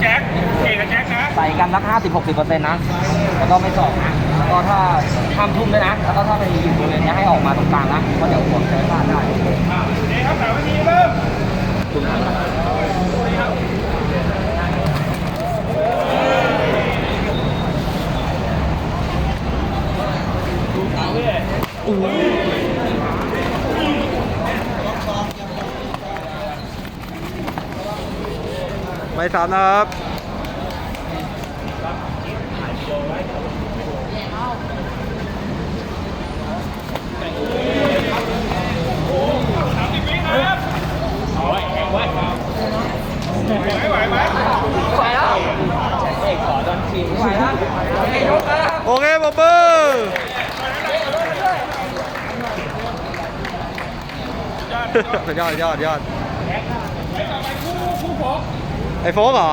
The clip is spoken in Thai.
แจ็คเอกกับแจ็คนะใส่กันสักห้าสิบหกสิบเปอร์เซ็นต์นะ แล้วก็ไม่สองนะ แล้วก็ถ้าห้ามทุ่มด้วยนะ แล้วก็ถ้าไปอยู่บริเวณเนี้ยให้ออกมาตรงกลางนะเพราะเดี๋ยวหัวใช้พลาดได้อ่าเอกครับสามนาทีเริ่มคุณทันนะไม่ซ้ำนะครับสามสิบวิครับเอมเอกขอโดนทีมไปแล้วเอกยกแล้วโอรบมือยอดยอดยอดยอดต่อไปคู่คู่พก ไอโฟกเหรอ